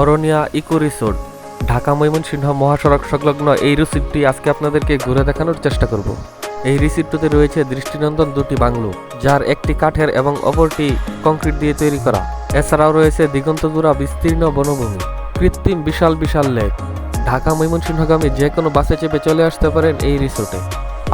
অরনিয়া eco resort, Dhaka Mymensingh মহাসড়ক সংলগ্ন এই রিসিপ্টটি আজকে আপনাদেরকে ঘুরে দেখানোর চেষ্টা করব। এই রিসিপ্টটিতে রয়েছে দৃষ্টিনন্দন দুটি বাংলো, যার একটি কাঠের এবং অপরটি কংক্রিট দিয়ে তৈরি করা। এছাড়াও রয়েছে দিগন্তজোড়া বিস্তীর্ণ বনভূমি, কৃত্রিম বিশাল বিশাল লেক। ঢাকা ময়মনসিংহগামী যে কোনো বাসে চেপে চলে আসতে পারেন এই রিসোর্টে।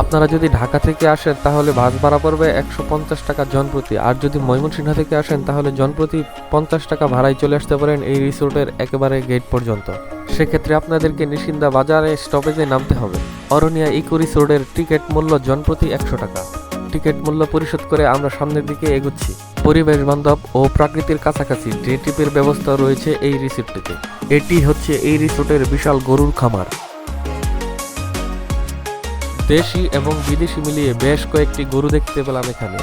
আপনারা যদি ঢাকা থেকে আসেন, তাহলে বাস ভাড়া পড়বে একশো পঞ্চাশ টাকা জনপ্রতি। আর যদি ময়মনসিংহ থেকে আসেন, তাহলে জনপ্রতি পঞ্চাশ টাকা ভাড়ায় চলে আসতে পারেন এই রিসোর্টের একেবারে গেট পর্যন্ত। সেক্ষেত্রে আপনাদেরকে নিশিন্দা বাজারে স্টপেজে নামতে হবে। অরণিয়া ইকো রিসোর্টের টিকিট মূল্য জনপ্রতি একশো টাকা। টিকিট মূল্য পরিশোধ করে আমরা সামনের দিকে এগোচ্ছি। পরিবেশ বান্ধব ও প্রাকৃতির কাছাকাছি ডে ট্রিপের ব্যবস্থা রয়েছে এই রিসোর্টটিতে। এটি হচ্ছে এই রিসোর্টের বিশাল গরুর খামার। দেশি এবং বিদেশি মিলিয়ে বেশ কয়েকটি গরু দেখতে পেলাম এখানে।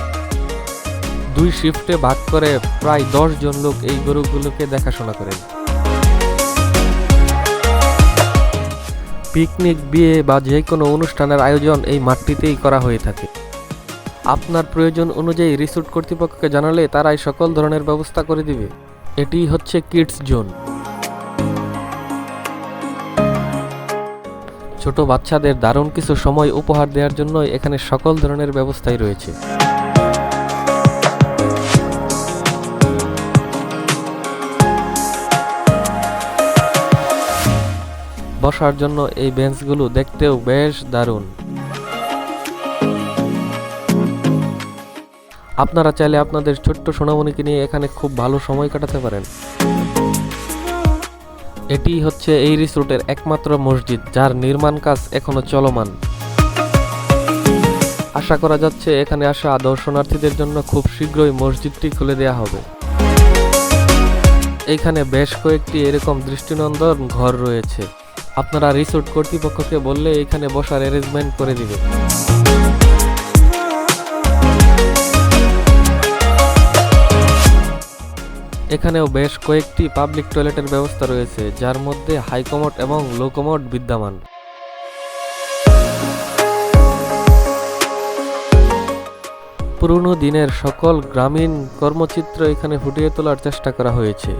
দুই শিফটে ভাগ করে প্রায় দশ জন লোক এই গরুগুলোকে দেখাশোনা করেন। পিকনিক, বিয়ে বা যে কোনো অনুষ্ঠানের আয়োজন এই মাঠটিতেই করা হয়ে থাকে। আপনার প্রয়োজন অনুযায়ী রিসোর্ট কর্তৃপক্ষকে জানালে তারাই সকল ধরনের ব্যবস্থা করে দিবে। এটি হচ্ছে কিডস জোন। ছোট বাচ্চাদের দারুণ কিছু সময় উপহার দেওয়ার জন্য এখানে সকল ধরনের ব্যবস্থাই রয়েছে। বসার জন্য এই বেঞ্চগুলো দেখতেও বেশ দারুণ। আপনারা চাইলে আপনাদের ছোট্ট সোনামণিকে নিয়ে এখানে খুব ভালো সময় কাটাতে পারেন। এটি হচ্ছে এই রিসোর্টের একমাত্র মসজিদ, যার নির্মাণ কাজ এখনও চলমান। আশা করা যাচ্ছে এখানে আসা দর্শনার্থীদের জন্য খুব শীঘ্রই মসজিদটি খুলে দেওয়া হবে। এখানে বেশ কয়েকটি এরকম দৃষ্টিনন্দন ঘর রয়েছে। আপনারা রিসোর্ট কর্তৃপক্ষকে বললে এখানে বসার অ্যারেঞ্জমেন্ট করে দিবে। এখানেও বেশ কয়েকটি পাবলিক টয়লেটের ব্যবস্থা রয়েছে, যার মধ্যে হাইকমোড এবং লোকোমোড বিদ্যমান। পুরনো দিনের সকল গ্রামীণ কর্মচিত্র এখানে ফুটিয়ে তোলার চেষ্টা করা হয়েছে।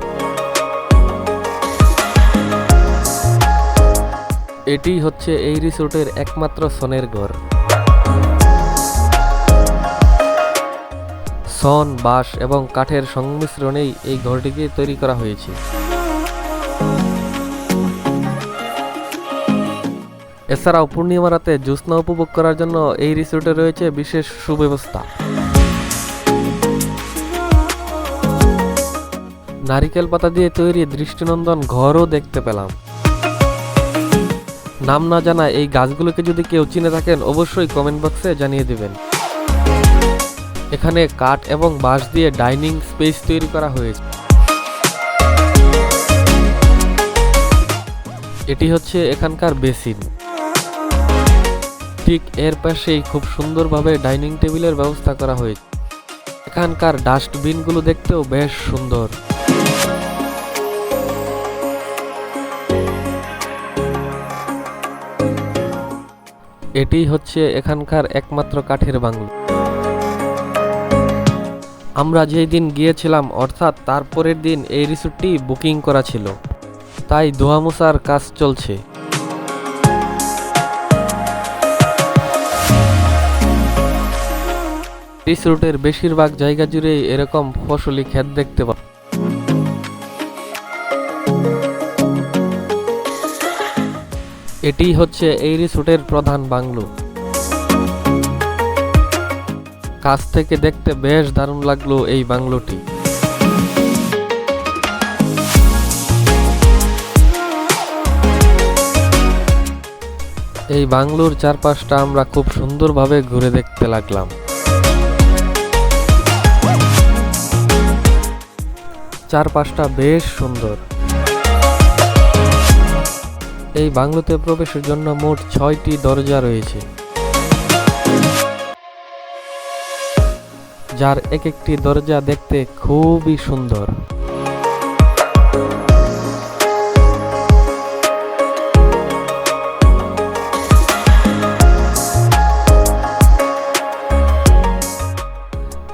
এটি হচ্ছে এই রিসোর্টের একমাত্র সনের ঘর। সন, বাঁশ এবং কাঠের সংমিশ্রণেই এই ঘরটিকে তৈরি করা হয়েছে। এছাড়াও পূর্ণিমা রাতে জ্যোৎস্না উপভোগ করার জন্য এই রিসোর্টে রয়েছে বিশেষ সুব্যবস্থা। নারিকেল পাতা দিয়ে তৈরি দৃষ্টিনন্দন ঘরও দেখতে পেলাম। নাম না জানা এই গাছগুলোকে যদি কেউ চিনে থাকেন, অবশ্যই কমেন্ট বক্সে জানিয়ে দিবেন। এখানে কাঠ এবং বাঁশ দিয়ে ডাইনিং স্পেস তৈরি করা হয়েছে। এটি হচ্ছে এখানকার বেসিন। ঠিক এর পাশেই খুব সুন্দরভাবে ডাইনিং টেবিলের ব্যবস্থা করা হয়েছে। এখানকার ডাস্টবিনগুলো দেখতেও বেশ সুন্দর। এটি হচ্ছে এখানকার একমাত্র কাঠের বাংলো। আমরা যেই দিন গিয়েছিলাম, অর্থাৎ তারপরের দিন এই রিসোর্টটি বুকিং করা ছিল। তাই মোছার কাজ চলছে। রিসোর্টের বেশিরভাগ জায়গা জুড়েই এরকম ফসলি ক্ষেত দেখতে পাব। এটি হচ্ছে এই রিসোর্টের প্রধান বাংলো। কাছ থেকে দেখতে বেশ দারুণ লাগল এই বাংলোটি। এই বাংলোর চারপাশটা আমরা খুব সুন্দরভাবে ঘুরে দেখতে লাগলাম। চারপাশটা বেশ সুন্দর। এই বাংলোতে প্রবেশের জন্য মোট ছয়টি দরজা রয়েছে। যার এক একটি দরজা দেখতে খুবই সুন্দর।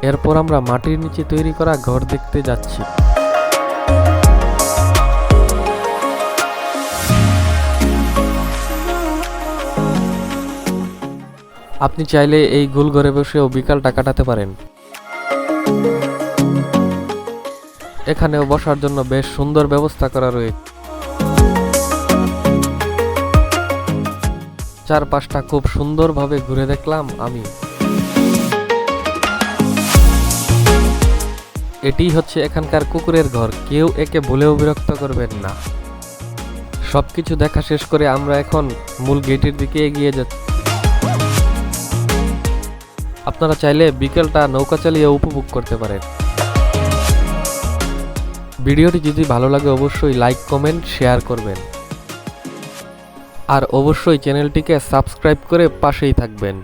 এরপর আমরা মাটির নিচে তৈরি করা ঘর দেখতে যাচ্ছি। আপনি চাইলে এই গোল ঘরে বসেও বিকালটা কাটাতে পারেন। এখানেও বসার জন্য বেশ সুন্দর ব্যবস্থা করা রয়েছে চারপাশটা খুব সুন্দরভাবে ঘুরে দেখলাম আমি। এটি হচ্ছে এখানকার কুকুরের ঘর। কেউ একে ভুলেও বিরক্ত করবেন না। সব কিছু দেখা শেষ করে আমরা এখন মূল গেটের দিকে এগিয়ে যাচ্ছি আপনারা চাইলে বিকেলটা নৌকা চালিয়ে উপভোগ করতে পারেন। ভিডিওটি যদি ভালো লাগে অবশ্যই লাইক, কমেন্ট, শেয়ার করবেন। আর অবশ্যই চ্যানেলটিকে সাবস্ক্রাইব করে পাশেই থাকবেন।